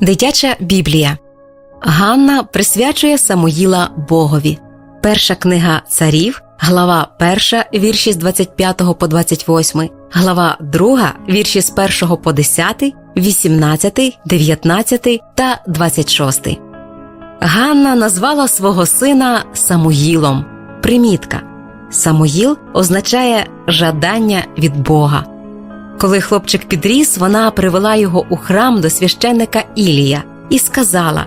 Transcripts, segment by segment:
Дитяча Біблія Ганна присвячує Самуїла Богові. Перша книга царів, глава 1, вірші з 25 по 28, глава 2, вірші з 1 по 10, 18, 19 та 26. Ганна назвала свого сина Самуїлом. Примітка. Самуїл означає жадання від Бога. Коли хлопчик підріс, вона привела його у храм до священника Ілія і сказала: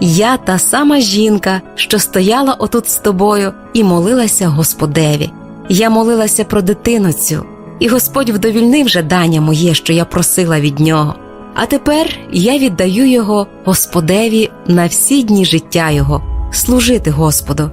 Я та сама жінка, що стояла отут з тобою, і молилася Господеві. Я молилася про дитину цю, і Господь вдовільнив жадання моє, що я просила від нього. А тепер я віддаю його Господеві на всі дні життя його, служити Господу.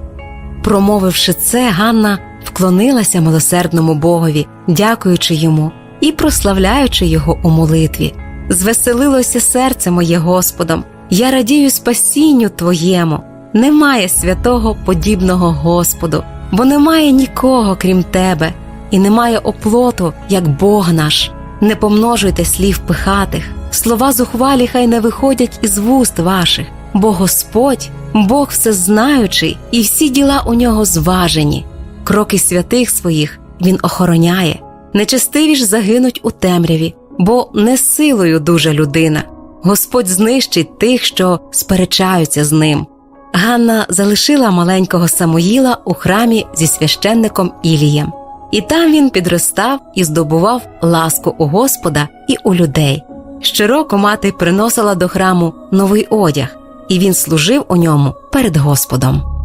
Промовивши це, Ганна вклонилася милосердному Богові, дякуючи йому і прославляючи його у молитві. Звеселилося серце моє Господом, я радію спасінню Твоєму. Немає святого подібного Господу, бо немає нікого, крім Тебе, і немає оплоту, як Бог наш. Не помножуйте слів пихатих, слова зухвалі хай не виходять із вуст ваших, бо Господь, Бог всезнаючий, і всі діла у нього зважені. Кроки святих своїх Він охороняє. Нечестиві ж загинуть у темряві, бо не силою дуже людина. Господь знищить тих, що сперечаються з ним. Ганна залишила маленького Самуїла у храмі зі священником Ілієм, і там він підростав і здобував ласку у Господа і у людей. Щороку мати приносила до храму новий одяг, і він служив у ньому перед Господом.